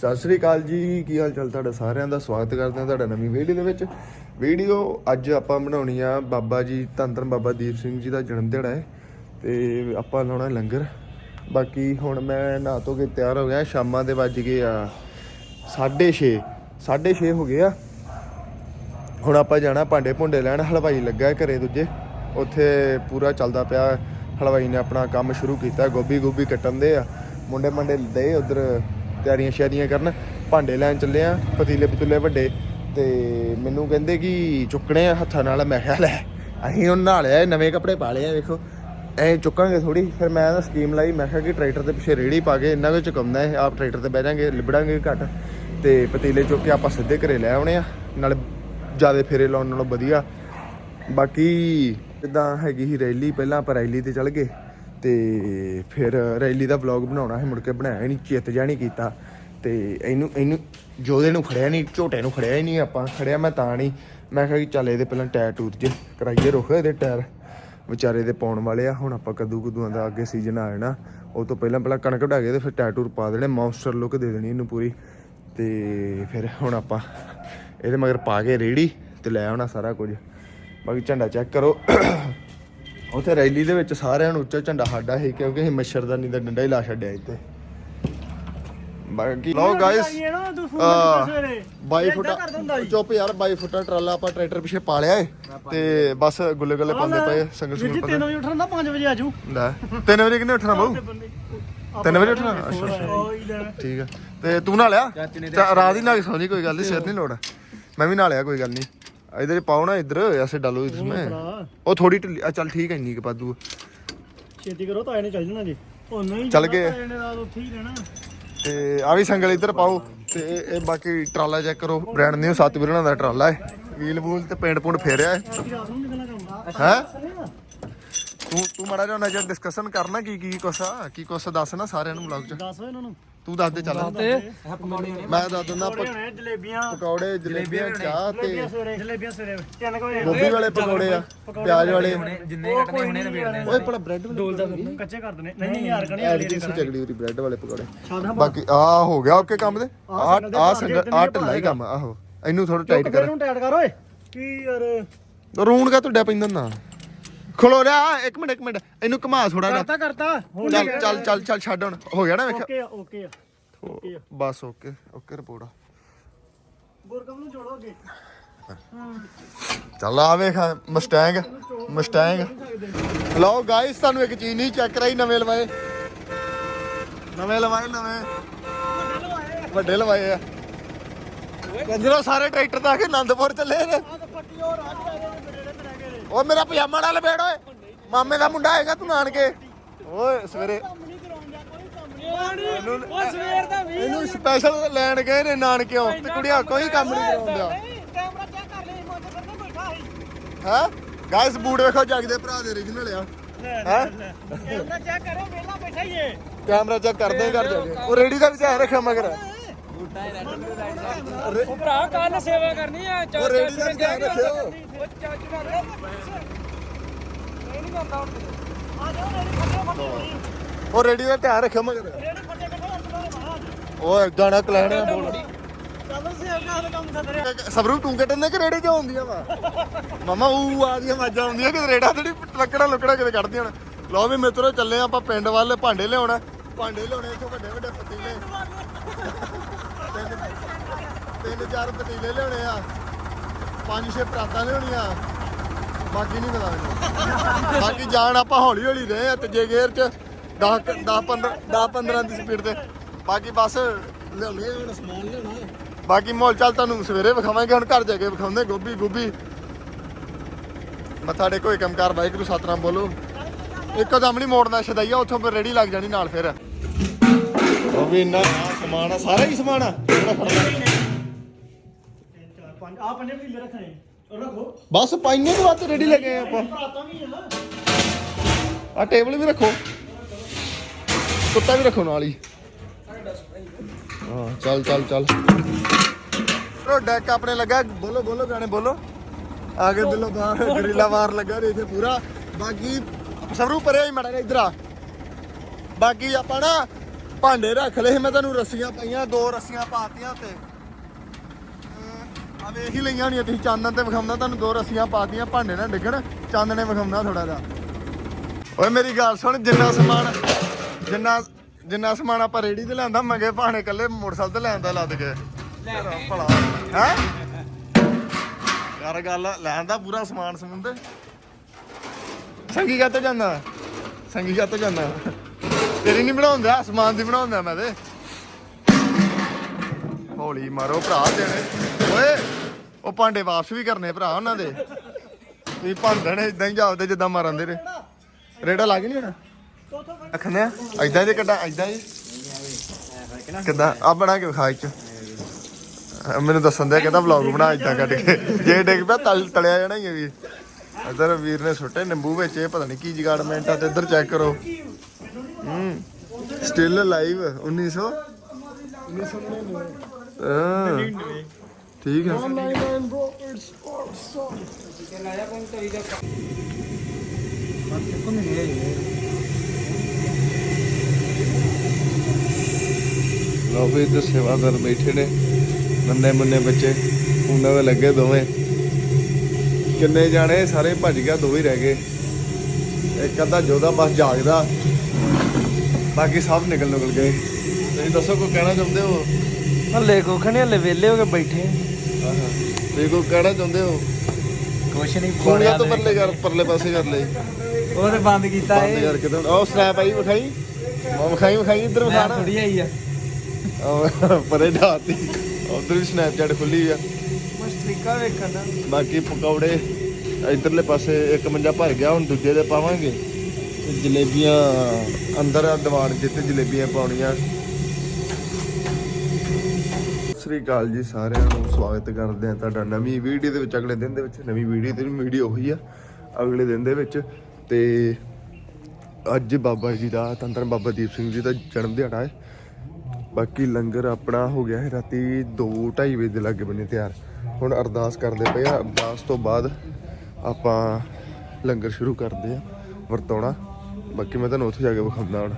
ਸਤਿ ਸ੍ਰੀ ਅਕਾਲ ਜੀ, ਕੀ ਹਾਲ ਚਾਲ ਤੁਹਾਡਾ? ਸਾਰਿਆਂ ਦਾ ਸਵਾਗਤ ਕਰਦੇ ਹਾਂ ਤੁਹਾਡਾ ਨਵੀਂ ਵੀਡੀਓ ਦੇ ਵਿੱਚ। ਵੀਡੀਓ ਅੱਜ ਆਪਾਂ ਬਣਾਉਣੀ ਆ ਬਾਬਾ ਜੀ ਧੰਨ ਧੰਨ ਬਾਬਾ ਦੀਪ ਸਿੰਘ ਜੀ ਦਾ ਜਨਮ ਦਿਹਾੜਾ ਹੈ ਤੇ ਆਪਾਂ ਲਾਉਣਾ ਲੰਗਰ। ਬਾਕੀ ਹੁਣ ਮੈਂ ਨਹਾ ਧੋ ਕੇ ਤਿਆਰ ਹੋ ਗਿਆ, ਸ਼ਾਮਾਂ ਦੇ ਵੱਜ ਗਏ ਆ 6:30 6:30 ਹੋ ਗਏ ਆ। ਹੁਣ ਆਪਾਂ ਜਾਣਾ ਭਾਂਡੇ ਭੁੰਡੇ ਲੈਣ, ਹਲਵਾਈ ਲੱਗਾ ਹੈ ਘਰੇ ਦੂਜੇ। ਉੱਥੇ ਪੂਰਾ ਚੱਲਦਾ ਪਿਆ, ਹਲਵਾਈ ਨੇ ਆਪਣਾ ਕੰਮ ਸ਼ੁਰੂ ਕੀਤਾ ਗੋਭੀ ਗੋਭੀ ਕੱਟਣ ਦੇ ਆ। ਮੁੰਡੇ ਮੰਡੇ ਦੇ ਉਧਰ। ਤਿਆਰੀਆਂ ਸ਼ਿਆਰੀਆਂ ਕਰਨ, ਭਾਂਡੇ ਲੈਣ ਚੱਲੇ ਆ, ਪਤੀਲੇ ਪਤੂਲੇ ਵੱਡੇ ਤੇ ਮੈਨੂੰ ਕਹਿੰਦੇ ਕਿ ਚੁੱਕਣੇ ਆ ਹੱਥਾਂ ਨਾਲ। ਮੈਂ ਕਿਹਾ, ਲੈ, ਅਸੀਂ ਉਹ ਨਹਾ ਲਿਆ ਨਵੇਂ ਕੱਪੜੇ ਪਾ ਲਏ ਆ, ਵੇਖੋ। ਐ ਚੁੱਕਾਂਗੇ ਥੋੜੀ ਫਿਰ ਮੈਂ ਤਾਂ ਸਕੀਮ ਲਾਈ, ਮੈਂ ਕਿਹਾ ਕਿ ਟਰੈਕਟਰ ਦੇ ਪਿੱਛੇ ਰੇੜੀ ਪਾ ਕੇ ਇੰਨਾ ਕੁ ਚੁਕਾਉਂਦਾ ਹੈ, ਆਪ ਟਰੈਕਟਰ ਤੇ ਬਹਿ ਜਾਾਂਗੇ, ਲਿਬੜਾਂਗੇ ਘੱਟ। ਤੇ ਪਤੀਲੇ ਚੁੱਕ ਕੇ ਆਪਾਂ ਸਿੱਧੇ ਘਰੇ ਲੈ ਆਉਣੇ ਆ, ਨਾਲੇ ਜ਼ਿਆਦਾ ਫੇਰੇ ਲਾਉਣ ਨਾਲੋਂ ਵਧੀਆ। ਬਾਕੀ ਜਿੱਦਾਂ ਹੈਗੀ ਸੀ ਰੈਲੀ, ਪਹਿਲਾਂ ਆਪਾਂ ਰੈਲੀ ਤੇ ਚੱਲ ਗਏ। ਤੇ ਫਿਰ ਰੈਲੀ ਦਾ ਵਲੌਗ ਬਣਾਉਣਾ ਸੀ, ਮੁੜ ਕੇ ਬਣਾਇਆ ਹੀ ਨਹੀਂ, ਚਿੱਤ ਜਾਣੀ ਕੀਤਾ। ਤੇ ਇਹਨੂੰ ਇਹਨੂੰ ਜੋਦੇ ਨੂੰ ਖੜਿਆ ਨਹੀਂ, ਝੋਟੇ ਨੂੰ ਖੜਿਆ ਹੀ ਨਹੀਂ ਆਪਾਂ, ਖੜਿਆ ਮੈਂ ਤਾਂ ਨਹੀਂ। ਮੈਂ ਕਿਹਾ ਕਿ ਚੱਲ ਇਹਦੇ ਪਹਿਲਾਂ ਟਾਇਰ ਟੂਰ ਜੇ ਕਰਾਈਏ, ਰੁਖ ਇਹਦੇ ਟਾਇਰ ਵਿਚਾਰੇ ਦੇ ਪਾਉਣ ਵਾਲੇ ਆ, ਹੁਣ ਆਪਾਂ ਕੱਦੂ ਕੁਦੂਆਂ ਦਾ ਅੱਗੇ ਸੀਜ਼ਨ ਆ ਜਾਣਾ। ਉਹ ਤੋਂ ਪਹਿਲਾਂ ਪਹਿਲਾਂ ਕਣਕ ਵਢਾ ਕੇ ਤੇ ਫਿਰ ਟਾਇਰ ਟੂਰ ਪਾ ਦੇਣੇ ਮੌਨਸਟਰ ਲੁੱਕ ਦੇ ਦੇਣੀ ਇਹਨੂੰ ਪੂਰੀ। ਤੇ ਫਿਰ ਹੁਣ ਆਪਾਂ ਇਹਦੇ ਮਗਰ ਪਾ ਕੇ ਰੇੜੀ ਤੇ ਲੈ ਆਉਣਾ ਸਾਰਾ ਕੁਝ। ਬਾਕੀ ਝੰਡਾ ਚੈੱਕ ਕਰੋ। ਉੱਥੇ ਰੈਲੀ ਦੇ ਵਿੱਚ ਸਾਰਿਆਂ ਨੂੰ ਉੱਚਾ ਝੰਡਾ ਸਾਡਾ ਸੀ ਕਿਉਂਕਿ ਅਸੀਂ ਮੱਛਰਦਾਨੀ ਦਾ ਡੰਡਾ ਹੀ ਲਾ ਛੱਡਿਆ ਇੱਥੇ। ਬਾਕੀ ਲੋ ਗਾਇਸ ਬਾਈ ਫੁੱਟਾ ਚੁੱਪ ਯਾਰ ਬਾਈ ਫੁੱਟਾ ਟਰਾਲਾ ਆਪਾਂ ਟਰੈਕਟਰ ਪਿੱਛੇ ਪਾ ਲਿਆ ਏ ਤੇ ਬਸ ਗੁੱਲੇ ਗੁੱਲੇ ਪਾਉਂਦੇ ਪਏ ਸੰਗਲ ਜੀ ਸੰਗਲ 3 ਵਜੇ ਉੱਠਣਾ 5 ਵਜੇ ਆਜੂ ਲੈ ਤਿੰਨ ਵਜੇ ਕਿੰਨੇ ਉੱਠਣਾ ਬਾਊ? ਤਿੰਨ ਵਜੇ ਉੱਠਣਾ? ਅੱਛਾ ਅੱਛਾ। ਠੀਕ ਆ। ਤੇ ਤੂੰ ਨਾ ਲਿਆ ਤਾਂ ਰਾਤ ਹੀ ਨਾ ਕੇ ਸੌਣੀ ਕੋਈ ਗੱਲ ਨਹੀਂ ਸਿਰ ਨਹੀਂ ਲੋੜ। ਮੈਂ ਵੀ ਨਾ ਲਿਆ ਕੋਈ ਗੱਲ ਨਹੀਂ ਇਧਰ ਪਾਓ ਨਾ ਇਧਰ। ਐਸੇ ਡਾਲੋ ਇਸमें ਉਹ ਥੋੜੀ ਢਿੱਲੀ। ਆ ਚੱਲ ਠੀਕ ਹੈ ਇੰਨੀ ਕੁ ਪਾਦੂ ਛੇਤੀ ਕਰੋ ਤਾਂ ਇਹਨੇ ਚੱਲ ਜਾਣਾ ਜੀ। ਉਹ ਨਹੀਂ ਚੱਲ ਗਏ। ਇਹਨੇ ਰਾਤ ਉੱਥੇ ਹੀ ਰਹਿਣਾ। ਤੇ ਆ ਵੀ ਸੰਗਲ ਇੱਧਰ ਪਾਓ। ਤੇ ਇਹ- ਇਹ ਬਾਕੀ ਟਰਾਲਾ ਚੈੱਕ ਕਰੋ। ਬ੍ਰਾਂਡ ਨਿਊ ਸੱਤ ਵੀਰਾਂ ਦਾ ਟਰਾਲਾ ਹੈ। ਵੀਲ ਵੂਲ ਤੇ ਪੇਂਟ ਪੁੰਟ ਫੇਰਿਆ ਹੈ। ਰਾਤ ਨੂੰ ਨਿਕਲਣਾ ਕੰਮ। ਹੈ? ਤੂੰ ਤੂੰ ਮਾੜਾ ਜਿਹਾ ਨਜ਼ਰ ਡਿਸਕਸ਼ਨ ਕਰਨਾ ਕੀ ਕੀ ਕੁਛ ਆ? ਕੀ ਕੁਛ ਦੱਸ ਨਾ ਸਾਰਿਆਂ ਨੂੰ ਵਲੌਗ ਚ। ਦੱਸ ਇਹਨਾਂ ਨੂੰ। ਤੂੰ ਦੱਸ ਦੇ ਚੱਲ। ਮੈਂ ਦੱਸ ਦਿੰਦਾ ਪਕੌੜੇ ਹੋਣੇ ਜਲੇਬੀਆਂ। ਪਕੌੜੇ ਜਲੇਬੀਆਂ ਚਾਹ ਤੇ ਜਲੇਬੀਆਂ ਸਵੇਰੇ ਜਲੇਬੀਆਂ ਸਵੇਰੇ। ਤਿੰਨ ਕੁ ਵਜੇ। ਗੋਭੀ ਵਾਲੇ ਪਕੌੜੇ ਆ ਪਿਆਜ਼ ਵਾਲੇ। ਜਿੰਨੇ ਕੱਟਣੇ ਹੁਣੇ ਨੇ ਓਏ ਭਲਾ ਬ੍ਰੈਡ ਡੋਲਦਾ ਕੱਚੇ ਕਰ ਦਨੇ ਨਹੀਂ ਨਹੀਂ ਯਾਰ ਕਣੀ ਐਤਕੀ ਸੀ ਚਗੜੀ ਉਰੀ ਬ੍ਰੈਡ ਵਾਲੇ ਪਕੌੜੇ। ਬਾਕੀ ਆ ਹੋ ਗਿਆ ਓਕੇ ਕੰਮ ਦੇ? ਆ ਆ ਸੰਗ ਆ ਢਿੱਲਾ ਹੀ ਕੰਮ ਆ, ਆਹੋ। ਇਹਨੂੰ ਥੋੜਾ ਟਾਈਟ ਕਰ ਨੂੰ ਟਾਈਟ ਕਰ ਓਏ। ਕੀ ਯਾਰ? ਰੂਣ ਕਾ ਤੁਹਾਡਾ ਪੈਂਦਾ ਨਾ। ਖਲੋ ਇੱਕ ਮਿੰਟ ਇੱਕ ਮਿੰਟ। ਇਹਨੂੰ ਘੁਮਾ ਥੋੜਾ ਕਰਤਾ ਕਰਤਾ। ਚੱਲ ਚੱਲ ਚੱਲ ਚੱਲ ਛੱਡ ਹੁਣ। ਹੋ ਗਿਆ ਨਾ ਵੇਖ। ਓਕੇ ਆ ਓਕੇ ਆ ਓਕੇ ਆ। ਬਸ ਓਕੇ ਓਕੇ ਰਿਪੋਰਟ ਗੁਰਕਮ ਨੂੰ ਜੋੜੋ ਅੱਗੇ। ਚੱਲ ਆ ਵੇਖ ਮਸਟੈਂਗ ਮਸਟੈਂਗ ਲਓ ਗਾਇਸ ਤੁਹਾਨੂੰ ਇੱਕ ਚੀਜ਼ ਨਹੀਂ ਚੈੱਕ ਕਰਾਈ ਨਵੇਂ ਲਵਾਏ। ਨਵੇਂ ਲਵਾਏ ਨਵੇਂ। ਵੱਡੇ ਲਵਾਏ ਆ। ਕੰਜਰੋ ਸਾਰੇ ਟਰੈਕਟਰ ਤਾਂ ਆ ਕੇ ਆਨੰਦਪੁਰ ਚੱਲੇ ਨੇ। ਉਹ ਮੇਰਾ ਪਜਾਮਾ ਨਾਲ ਲਪੇੜ ਓਏ। ਮਾਮੇ ਦਾ ਮੁੰਡਾ ਆਏਗਾ ਤੂੰ ਨਾਨਕੇ। ਓਏ ਸਵੇਰੇ ਉਹ ਸਵੇਰ ਦਾ ਵੀ ਇਹਨੂੰ ਸਪੈਸ਼ਲ ਲੈਣ ਗਏ ਨੇ ਨਾਨਕਿਓ ਤੇ ਕੁੜੀਆਂ ਕੋਈ ਕੰਮ ਨਹੀਂ ਕਰਾਉਂਦਾ। ਕੈਮਰਾ ਚੈੱਕ ਕਰ ਲਈ ਮੋਟਰ ਕਰਨੇ ਬੈਠਾ ਸੀ। ਹੈ? ਗਾਇਸ ਬੂਟ ਵੇਖੋ ਜਗਦੇ ਭਰਾ ਦੇ origignal ਆ। ਹੈ? ਕੈਮਰਾ ਚੈੱਕ ਕਰੋ ਵੇਲਾ ਬੈਠਾ ਹੀ ਏ। ਕੈਮਰਾ ਚੈੱਕ ਕਰਦੇ ਕਰ ਜਾਗੇ ਉਹ ਰੇੜੀ ਦਾ ਵੀ ਧਿਆਨ ਰੱਖਿਆ ਮਗਰ। ਉਹ ਭਰਾ ਕੱਲ ਸੇਵਾ ਕਰਨੀ ਆ ਉਹ ਰੇੜੀ ਦਾ ਧਿਆਨ ਰੱਖਿਓ। ਉਹ ਚੱਜ ਨਾਲ ਇਹ ਨਹੀਂ ਕਰਦਾ ਹੁਣ ਆ ਜਾਓ ਰੇੜੀ ਫੱਟੇ ਫੱਟੇ ਉਹ ਰੇੜੀ ਦਾ ਧਿਆਨ ਰੱਖਿਓ ਮਗਰ। ਰੇੜੀ ਫੱਟੇ ਫੱਟੇ ਉਹ ਗਾਣਾ ਕਲੈਣ ਆ ਬੋਲ। ਦਾ ਸਬਰੂ ਤੂੰ ਕੱਟਣ ਕਿ ਰੇੜੀ ਚ ਆਉਂਦੀਆਂ ਵਾ। ਮਮਾ ਉਹ ਆ ਦੀਆਂ ਆਵਾਜ਼ਾਂ ਆਉਂਦੀਆਂ ਕਿ ਰੇੜਾ ਥੋੜੀ ਲੱਕੜਾ ਲੁਕੜਾ ਕਿਤੇ ਕੱਢਦੀਆਂ ਹੁਣ। ਲਓ ਵੀ ਮਿੱਤਰੋ ਚੱਲੇ ਆਪਾਂ ਪਿੰਡ ਵੱਲ ਭਾਂਡੇ ਲਿਆਉਣਾ। ਭਾਂਡੇ ਲਿਆਉਣੇ ਇੱਥੋਂ ਵੱਡੇ ਵੱਡੇ ਪਤੀਲੇ। ਤਿੰਨ ਚਾਰ ਪਤੀਲੇ ਲਿਆਉਣੇ ਆ। ਪੰਜ ਛੇ ਪਰਾਤਾਂ ਲਿਆਉਣੀਆਂ। ਬਾਕੀ ਨਹੀਂ ਪਤਾ ਮੈਨੂੰ ਬਾਕੀ ਜਾਣ ਆਪਾਂ ਹੌਲੀ ਹੌਲੀ ਰਹੇ ਆ, ਤੀਜੇ ਗੇਅਰ ਚ 10 10 15 10 15 ਦੀ ਸਪੀਡ ਤੇ। ਬਾਕੀ ਬਸ ਲਿਆਉਣੇ ਆ, ਹੁਣ ਸਮਾਨ ਲਿਆਉਣਾ ਬਾਕੀ ਮਾਹੌਲ ਚੱਲ ਤੁਹਾਨੂੰ ਸਵੇਰੇ ਵਿਖਾਵਾਂਗੇ, ਹੁਣ ਘਰ ਜਾ ਕੇ ਵਿਖਾਉਂਦੇ ਗੋਭੀ ਗੋਭੀ। ਮੱਥਾ ਟੇਕੋ, ਇੱਕ ਕੰਮਕਾਰ ਵਾਹਿਗੁਰੂ, ਸਤਨਾਮ ਬੋਲੋ। ਇੱਕੋ ਦਮ ਨਹੀਂ ਮੋੜਨਾ, ਛਦਈਆ ਉੱਥੋਂ ਫਿਰ ਰੇੜੀ ਲੱਗ ਜਾਣੀ ਨਾਲ ਫਿਰ। ਉਹ ਵੀ ਇੰਨਾ ਸਮਾਨ ਆ, ਸਾਰਾ ਹੀ ਸਮਾਨ ਆ। ਰੱਖਣੇ ਰੱਖੋ। ਬਸ ਪਾਈਆਂ ਦੇ ਵਾਸਤੇ ਰੈਡੀ ਲੱਗੇ ਆ ਆਪਾਂ। ਭਰਾਤਾਂ ਵੀ ਆ। ਆ ਟੇਬਲ ਵੀ ਰੱਖੋ। ਕੁੱਤਾ ਵੀ ਰੱਖੋ ਨਾਲ ਹੀ। ਹਾਂ ਚੱਲ ਚੱਲ ਚੱਲ। ਉਹ ਡੈਕ ਆਪਣੇ ਲੱਗਾ। ਬੋਲੋ ਬੋਲੋ ਗਾਣੇ ਬੋਲੋ। ਆਗੇ ਦਿਲੋਂ ਬਾਹਰ ਗਰੀਲਾ ਵਾਰ ਲੱਗਾ ਰੇ ਇੱਥੇ ਪੂਰਾ। ਬਾਕੀ ਸਭਰੂ ਪਰੇ ਹੀ ਮੜਾ ਇਧਰ ਆ। ਬਾਕੀ ਆਪਾਂ ਨਾ ਭਾਂਡੇ ਰੱਖ ਲਏ ਮੈਂ ਤੈਨੂੰ ਰੱਸੀਆਂ ਪਈਆਂ ਦੋ ਰੱਸੀਆਂ ਪਾਤੀਆਂ ਤੇ ਆ ਵੇਖ ਹੀ ਲਈਆਂ ਹੋਣੀਆਂ ਤੁਸੀਂ ਚਾਨਣ ਤੇ ਵਿਖਾਉਂਦਾ ਤੁਹਾਨੂੰ ਦੋ ਰੱਸੀਆਂ ਪਾਤੀਆਂ ਭਾਂਡੇ ਨਾ ਡਿੱਗਣ ਚਾਨਣੇ ਵਿਖਾਉਂਦਾ ਥੋੜਾ ਜਿਹਾ। ਓਏ ਮੇਰੀ ਗੱਲ ਸੁਣ ਜਿੰਨਾ ਸਮਾਨ ਜਿੰਨਾ ਜਿੰਨਾ ਸਮਾਨ ਆਪਾਂ ਰੇੜੀ ਤੇ ਲਿਆਂਦਾ ਮੰਗੇ ਭਾਣੇ ਕੱਲੇ ਮੋਟਰਸਾਈਕਲ ਤੇ ਲੈਂਦਾ ਲੱਦ ਕੇ। ਤੇਰਾ ਭਲਾ। ਹੈ? ਕਰ ਗੱਲ ਲੈਣ ਦਾ ਪੂਰਾ ਸਮਾਨ ਸਮੁੰਦ ਸੰਗੀ ਕਾ ਤੋਂ ਜਾਂਦਾ ਸੰਗੀ ਕਾ ਤੋਂ ਜਾਂਦਾ। ਤੇਰੀ ਨਹੀਂ ਬਣਾਉਂਦਾ ਸਮਾਨ ਦੀ ਬਣਾਉਂਦਾ ਮੈਂ ਤੇ। ਹੌਲੀ ਮਾਰੋ ਭਰਾ ਦੇਣੇ ਓਏ! ਉਹ ਭਾਂਡੇ ਵਾਪਸ ਵੀ ਕਰਨੇ ਭਰਾ ਉਹਨਾਂ ਦੇ। ਤੁਸੀਂ ਭਾਂਡਣ ਇਦਾਂ ਹੀ ਜਾਪਦੇ ਜਿੱਦਾਂ ਮਾਰਨ ਦੇ ਰੇ ਰੇੜਾ ਲੱਗ ਨਹੀਂ ਹੋਣਾ ਅਖਨੇ ਐਦਾਂ ਜੇ ਕੱਢਾਂ ਐਦਾਂ ਹੀ ਕਿੱਦਾਂ? ਆ ਬਣਾ ਕੇ ਵਿਖਾ ਇੱਚ ਮੈਨੂੰ ਦੱਸਣ ਦੇ ਕਹਿੰਦਾ ਵਲੌਗ ਬਣਾ ਇਦਾਂ ਕੱਢ ਕੇ। ਜੇ ਡਿੱਗ ਪਿਆ ਤਲ ਤਲਿਆ ਜਾਣਾ ਹੀ ਹੈ ਵੀ ਇਧਰ ਵੀਰ ਨੇ ਸੁੱਟੇ ਨਿੰਬੂ ਵਿੱਚ ਇਹ ਪਤਾ ਨਹੀਂ ਕੀ ਜਗਾੜਮੈਂਟ ਆ ਤੇ ਇੱਧਰ ਚੈੱਕ ਕਰੋ। ਹੂੰ। ਸਟਿਲ ਲਾਈਵ 1900 ਹਾਂ। ਠੀਕ ਹੈ। ਲੋ ਵੀ ਇੱਧਰ ਸੇਵਾਦਾਰ ਬੈਠੇ ਨੇ ਨੰਨੇ ਮੁੰਨੇ ਬੱਚੇ ਉਹਨਾਂ ਦੇ ਲੱਗੇ ਦੋਵੇਂ। ਕਿੰਨੇ ਜਾਣੇ ਸਾਰੇ ਭੱਜ ਗਿਆ ਦੋ ਹੀ ਰਹਿ ਗਏ। ਇੱਕ ਅੱਧਾ ਜੋਦਾ ਬਸ ਜਾਗਦਾ। ਬਾਕੀ ਸਭ ਨਿਕਲ ਨਿਕਲ ਗਏ। ਤੁਸੀਂ ਦੱਸੋ ਕੋਈ ਕਹਿਣਾ ਚਾਹੁੰਦੇ ਹੋ? ਹੱਲੇ ਕੁੱਖ ਨਹੀਂ ਹੱਲੇ ਵਿਹਲੇ ਹੋ ਕੇ ਬੈਠੇ ਕੋਈ ਕਹਿਣਾ ਚਾਹੁੰਦੇ ਹੋ? ਕੁਛ ਨਹੀਂ ਫੋਨ ਤੋਂ ਪਰਲੇ ਕਰ ਪਰਲੇ ਪਾਸੇ ਕਰ ਲੈ ਉਹ ਤੇ ਬੰਦ ਕੀਤਾ ਬੰਦ ਏ ਕਰਕੇ ਤਾਂ ਉਹ ਸਨੈਪ ਆਈ ਵਿਖਾਈ। ਮੈਂ ਵਿਖਾਈ ਵਿਖਾਈ ਇੱਧਰ ਵਿਖਾ ਨਾ ਥੋੜੀ ਆਈ ਆ। ਉਹ ਪਰੇ ਢਾਤੀ ਉਧਰ ਵੀ ਸਨੈਪਚੈਟ ਖੁੱਲੀ ਆ। ਬਸ ਤਰੀਕਾ ਵੇਖਣ ਦਾ। ਬਾਕੀ ਪਕੌੜੇ ਇਧਰਲੇ ਪਾਸੇ ਇੱਕ ਮੰਜਾ ਭਰ ਗਿਆ ਹੁਣ ਦੂਜੇ ਦੇ ਪਾਵਾਂਗੇ। ਤੇ ਜਲੇਬੀਆਂ ਅੰਦਰ ਆ ਦੀਵਾਨ ਜਿੱਤੇ ਜਲੇਬੀਆਂ ਪਾਉਣੀਆਂ। ਸ੍ਰੀ ਅਕਾਲ ਜੀ ਸਾਰਿਆਂ ਨੂੰ, ਸਵਾਗਤ ਕਰਦੇ ਆ ਤੁਹਾਡਾ ਨਵੀਂ ਵੀਡੀਓ ਦੇ ਵਿੱਚ। ਅਗਲੇ ਦਿਨ ਦੇ ਵਿੱਚ ਨਵੀਂ ਵੀਡੀਓ ਤੇ ਵੀਡੀਓ ਉਹੀ ਆ, ਅਗਲੇ ਦਿਨ ਦੇ ਵਿੱਚ। ਤੇ ਅੱਜ ਬਾਬਾ ਜੀ ਦਾ, ਤੰਤਰ ਬਾਬਾ ਦੀਪ ਸਿੰਘ ਜੀ ਦਾ ਜਨਮ ਦਿਹਾੜਾ ਹੈ। ਬਾਕੀ ਲੰਗਰ ਆਪਣਾ ਹੋ ਗਿਆ ਹੈ, ਰਾਤੀ 2:30 ਵਜੇ ਦੇ ਲਾਗੇ ਬੰਨੇ ਤਿਆਰ। ਹੁਣ ਅਰਦਾਸ ਕਰਦੇ ਪਏ ਆ, ਅਰਦਾਸ ਤੋਂ ਬਾਅਦ ਆਪਾਂ ਲੰਗਰ ਸ਼ੁਰੂ ਕਰਦੇ ਆ ਵਰਤਾਉਣਾ। ਬਾਕੀ ਮੈਂ ਤੁਹਾਨੂੰ ਉੱਥੇ ਜਾ ਕੇ ਵਿਖਾਉਂਦਾ ਹੁਣ।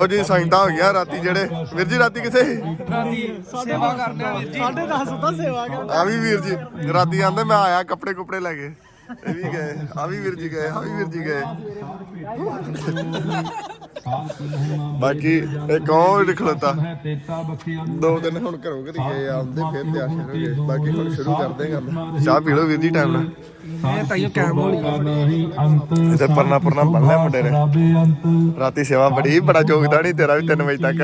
ਉਹ ਜੀ ਸਾਈਂਦਾ ਹੋ ਗਿਆ ਰਾਤੀ ਜਿਹੜੇ। ਵੀਰ ਜੀ ਰਾਤੀ ਕਿੱਥੇ? ਰਾਤੀ ਸੇਵਾ ਕਰਦੇ ਆ ਵੀਰ ਜੀ। ਸਾਢੇ 10 ਤਾਂ ਸੇਵਾ ਕਰ ਆ ਵੀ ਵੀਰ ਜੀ ਰਾਤੀ ਆਂਦੇ ਮੈਂ ਆਇਆ ਕੱਪੜੇ ਕੁਪੜੇ ਲੈ ਕੇ। ਇਹ ਵੀ ਗਏ ਆ ਵੀ ਵੀਰ ਜੀ ਗਏ ਆ ਵੀ ਵੀਰ ਜੀ ਗਏ। ਬਾਕੀ ਇੱਕ ਹੋਰ ਖਲੋਤਾ ਦੋ ਦਿਨ ਹੁਣ ਘਰੋਂ ਘਰੀ ਗਏ ਆ, ਆਉਂਦੇ ਫਿਰ ਤਿਆਰ ਸ਼ੁਰੂ ਹੋ ਗਏ। ਬਾਕੀ ਹੁਣ ਸ਼ੁਰੂ ਕਰਦੇ ਹਾਂ ਕੰਮ ਚਾਹ ਪੀ ਲਓ ਵੀਰ ਜੀ ਟਾਈਮ ਨਾਲ। ਇਹ ਤਾਈਓ ਕੈਮ ਹੋਲੀ ਇੱਥੇ ਪਰਨਾ ਪਰਨਾ ਬੰਨ ਮੁੰਡੇ ਨੇ। ਰਾਤੀ ਸੇਵਾ ਬੜੀ ਬੜਾ ਯੋਗਦਾਨ ਨਹੀਂ ਤੇਰਾ ਵੀ 3 ਵਜੇ ਤੱਕ।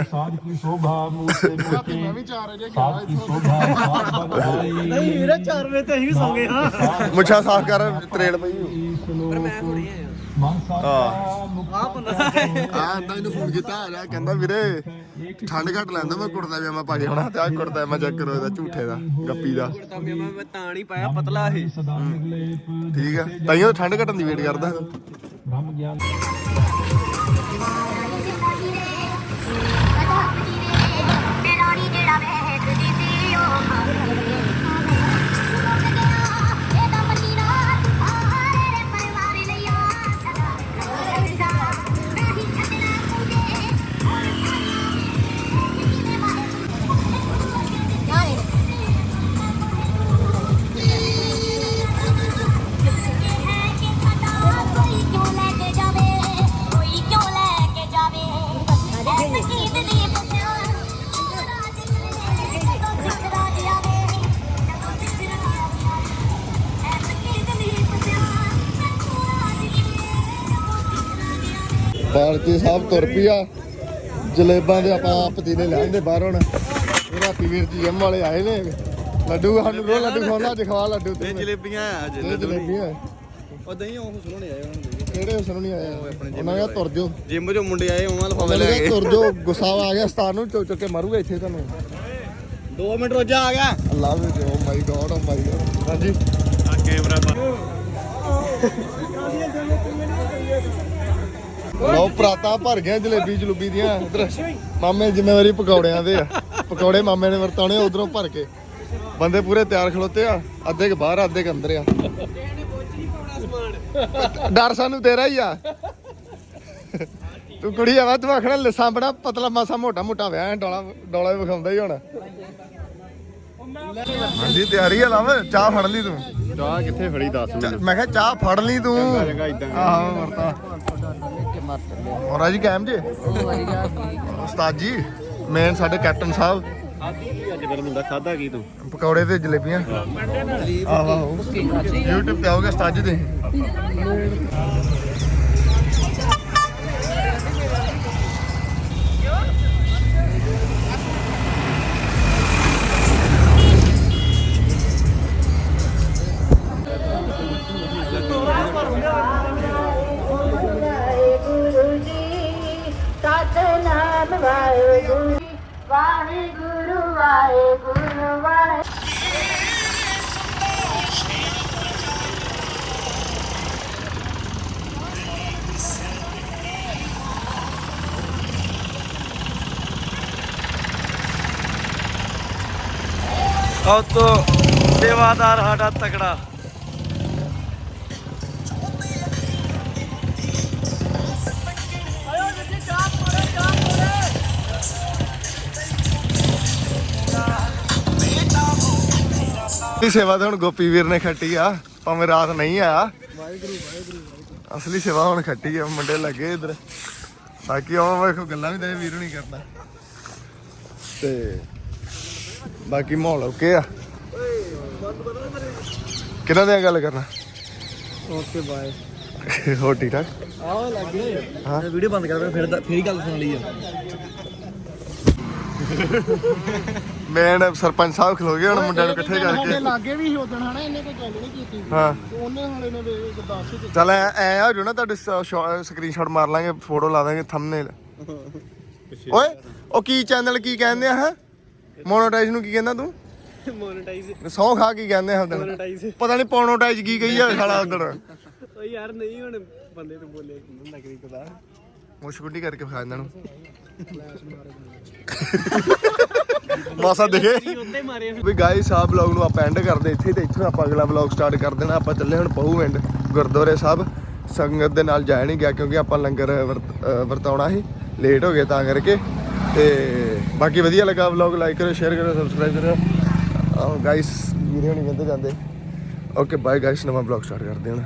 ਨਹੀਂ ਵੀਰੇ 4 ਵਜੇ ਤੇ ਅਸੀਂ ਵੀ ਸੌਂ ਗਏ ਹਾਂ। ਮੁੱਛਾਂ ਸਾਫ਼ ਕਰ ਤਰੇੜ ਪਈ। ਪਰ ਮੈਂ ਥੋੜੀ ਹਾਂ ਆ ਬੰਦਾ ਆ ਇਹਨੂੰ ਫੋਨ ਕੀਤਾ ਆ ਜਾ ਕਹਿੰਦਾ ਵੀਰੇ ਠੰਡ ਘੱਟ ਲੈਂਦਾ ਮੈਂ ਕੁੜਦਾ ਵੀ ਮੈਂ ਭਾਜੀ ਬਣਾ ਤੇ ਆ ਕੁੜਦਾ ਮੈਂ ਚੈੱਕ ਕਰੋ ਇਹਦਾ ਝੂਠੇ ਦਾ ਗੱਪੀ ਦਾ। ਤਾਂ ਮੈਂ ਮੈਂ ਤਾਂ ਨਹੀਂ ਪਾਇਆ ਪਤਲਾ ਇਹ। ਠੀਕ ਆ। ਤਾਈਓ ਠੰਡ ਘਟਣ ਦੀ ਵੇਟ ਕਰਦਾ। ਤੇਰਾ ਹੀ ਜਿਹੜਾ ਵੇਖਦੀ ਸੀ ਉਹ। ਪਾਲਕੀ ਸਾਹਿਬ ਤੁਰ ਪਿਆ ਜਲੇਬਾਂ ਦੇ ਆਪਾਂ ਪਤੀਲੇ ਲੈਂਦੇ ਬਾਹਰ। ਹੁਣ ਇਹ ਰਾਤੀ ਵੀਰ ਜੀ ਜੰਮ ਵਾਲੇ ਆਏ ਨੇ। ਲੱਡੂ ਸਾਨੂੰ ਰੋ ਲੱਡੂ ਖਵਾਉਣਾ ਅੱਜ ਖਵਾ ਲੱਡੂ ਤੇ ਜਲੇਬੀਆਂ ਆ ਜਲੇਬੀਆਂ ਉਹ ਦਹੀਂ ਉਹ ਸੁਣਨੇ ਆਏ ਉਹਨਾਂ ਦੇ। ਕਿਹੜੇ ਹੁਸਨ ਨਹੀਂ ਆਏ ਉਹਨਾਂ ਦਾ ਤੁਰ ਜਾਓ। ਜਿੰਮ ਚੋਂ ਮੁੰਡੇ ਆਏ ਉਹਨਾਂ ਉਹਨਾਂ ਨੇ ਤੁਰ ਜਾਓ ਗੁੱਸਾ ਆ ਗਿਆ ਸਤਾਨ ਨੂੰ ਚੁੱਕ ਚੁੱਕ ਕੇ ਮਾਰੂਗਾ ਇੱਥੇ ਤੁਹਾਨੂੰ 2 ਮਿੰਟ ਰੋਜਾ ਆ ਗਿਆ। ਅੱਲਾ ਵੀ ਓ ਮਾਈ ਗॉड ਓ ਮਾਈ ਗॉड ਹਾਂਜੀ। ਲੋ ਪ੍ਰਾਤਾ ਭਰ ਗਿਆ ਜਲੇਬੀ ਜਲੂਬੀ ਦੀਆਂ। ਇਧਰ ਮਾਮੇ ਜ਼ਿੰਮੇਵਾਰੀ ਪਕੌੜਿਆਂ ਦੇ ਆ। ਪਕੌੜੇ ਮਾਮੇ ਨੇ ਵਰਤਾਉਣੇ ਉਧਰੋਂ ਭਰ ਕੇ। ਬੰਦੇ ਪੂਰੇ ਤਿਆਰ ਖਲੋਤੇ ਆ। ਅੱਧੇ ਕੇ ਬਾਹਰ ਅੱਧੇ ਕੇ ਅੰਦਰ ਆ। ਡਰ ਸਾਨੂੰ ਤੇਰਾ ਹੀ ਆ। ਤੂੰ ਕੁੜੀ ਆਵਾ ਤੂੰ ਆਖਣਾ ਲਿਸਾਂ ਬੜਾ ਪਤਲਾ ਮਾਸਾ ਮੋਟਾ ਮੋਟਾ ਵਿਆਹ ਡੋਲਾ ਡੋਲਾ ਵਿਖਾਉਂਦਾ ਹੀ ਹੁਣ। ਹਾਂਜੀ ਤਿਆਰੀ ਆ ਲਵ ਚਾਹ ਫੜ ਲਈ ਤੂੰ। ਚਾਹ ਕਿੱਥੇ ਫੜੀ ਦੱਸ ਮੈਂ ਕਿਹਾ ਚਾਹ ਫੜ ਲਈ ਤੂੰ। ਆਹੋ ਵਰਤਾ। ਹੋਰ ਜੀ ਕਾਇਮ ਜੇ? ਉਸਤਾਦ ਜੀ ਮੇਨ ਸਾਡੇ ਕੈਪਟਨ ਸਾਹਿਬ। ਅੱਜ ਫਿਰ ਮੁੰਡਾ ਖਾਦਾ ਕੀ ਤੂੰ ਪਕੌੜੇ ਤੇ ਜਲੇਬੀਆਂ। ਆਹੋ ਆਹੋ YouTube ਤੇ ਆਓਗੇ ਉਸਤਾਦ ਜੀ ਦੇ ਸਤਨਾਮ ਵਾਹਿਗੁਰੂ ਵਾਹਿਗੁਰੂ ਵਾਹਿਗੁਰੂ ਉਹ ਤੋਂ ਸੇਵਾਦਾਰ ਸਾਡਾ ਤਕੜਾ। ਇਹ ਸੇਵਾ ਤਾਂ ਹੁਣ ਗੋਪੀ ਵੀਰ ਨੇ ਖੱਟੀ ਆ ਭਾਵੇਂ ਰਾਤ ਨਹੀਂ ਆਇਆ। ਵਾਹਿਗੁਰੂ ਵਾਹਿਗੁਰੂ ਅਸਲੀ ਸੇਵਾ ਹੁਣ ਖੱਟੀ ਆ ਮੁੰਡੇ ਲੱਗੇ ਇਧਰ। ਬਾਕੀ ਉਹ ਵੇਖੋ ਗੱਲਾਂ ਵੀ ਤੇ ਵੀਰ ਨਹੀਂ ਕਰਦਾ। ਤੇ ਬਾਕੀ ਮਾਹੌਲ ਓਕੇ ਆ। ਕਿਹਨਾਂ ਦੇ ਗੱਲ ਕਰਨਾ? Okay bye. ਹੋ ਠੀਕ ਠਾਕ? ਆਹ ਲੱਗ ਗਏ। ਹਾਂ। ਵੀਡੀਓ ਬੰਦ ਕਰ ਫਿਰ ਫਿਰ ਗੱਲ ਸੁਣ ਲਈ ਆ। ਮੇਨ ਸਰਪੰਚ ਸਾਹਿਬ ਖਲੋ ਗਏ ਹੁਣ ਮੁੰਡਿਆਂ ਨੂੰ ਇਕੱਠੇ ਕਰਕੇ। ਲਾਗੇ ਵੀ ਉਦੋਂ ਹਨਾ ਇਹਨੇ ਕੋਈ ਗੱਲ ਨਹੀਂ ਕੀਤੀ ਹਾਂ। ਉਹਨੇ ਹਾਲੇ ਨੇ ਗੁਰਦਾਸ ਹੀ ਚੱਲ ਐ ਐ ਹੋ ਜੂ ਨਾ ਤੁਹਾਡੇ ਸਕਰੀਨਸ਼ਾਟ ਮਾਰ ਲਾਂਗੇ ਫੋਟੋ ਲਾ ਦਾਂਗੇ ਥੰਬਨੇਲ ਓਏ ਉਹ ਕੀ ਚੈਨਲ ਕੀ ਕਹਿੰਦੇ ਆ ਹੈ? ਮੋਨੋਟਾਈਜ਼ ਨੂੰ ਕੀ ਕਹਿੰਦਾ ਤੂੰ? ਮੋਨੇਟਾਈਜ਼ ਸੌ ਖਾ ਕੀ ਕਹਿੰਦੇ ਆ ਉਦੋਂ ਮੋਨੇਟਾਈਜ਼ ਪਤਾ ਨਹੀਂ ਪੋਨੋਟਾਈਜ਼ ਕੀ ਕਹੀ ਆ ਸਾਲਾ ਉਦੋਂ ਓ ਯਾਰ ਨਹੀਂ ਹੁਣ ਬੰਦੇ ਨੂੰ ਬੋਲੇ ਕੀ ਹੁੰਦਾ ਕਰੀ ਪਤਾ ਮੁਸ਼ਕੁੱਟੀ ਕਰਕੇ ਖਾ ਇਹਨਾਂ ਨੂੰ। ਮਾਸਾ ਦੇਖੇ? ਵੀ ਗਾਇਸ ਆ ਬਲੌਗ ਨੂੰ ਆਪਾਂ ਐਂਡ ਕਰਦੇ ਇੱਥੇ ਤੇ ਇੱਥੋਂ ਆਪਾਂ ਅਗਲਾ ਬਲੌਗ ਸਟਾਰਟ ਕਰ ਦੇਣਾ। ਆਪਾਂ ਚੱਲੇ ਹੁਣ ਪਹੂ ਐਂਡ ਗੁਰਦੁਆਰੇ ਸਾਹਿਬ। ਸੰਗਤ ਦੇ ਨਾਲ ਜਾਇਆ ਨਹੀਂ ਗਿਆ ਕਿਉਂਕਿ ਆਪਾਂ ਲੰਗਰ ਵਰਤਾਉਣਾ ਸੀ। ਲੇਟ ਹੋ ਗਏ ਤਾਂ ਕਰਕੇ। ਤੇ ਬਾਕੀ ਵਧੀਆ ਲੱਗਾ ਬਲੌਗ ਲਾਈਕ ਕਰੋ ਸ਼ੇਅਰ ਕਰੋ ਸਬਸਕ੍ਰਾਈਬ ਕਰੋ। ਗਾਇਸ ਵੀਡੀਓ ਨਹੀਂ ਕਹਿੰਦੇ ਜਾਂਦੇ। ਓਕੇ ਬਾਏ ਗਾਇਸ ਨਵਾਂ ਬਲੌਗ ਸਟਾਰਟ ਕਰਦੇ ਹਾਂ ਹੁਣ।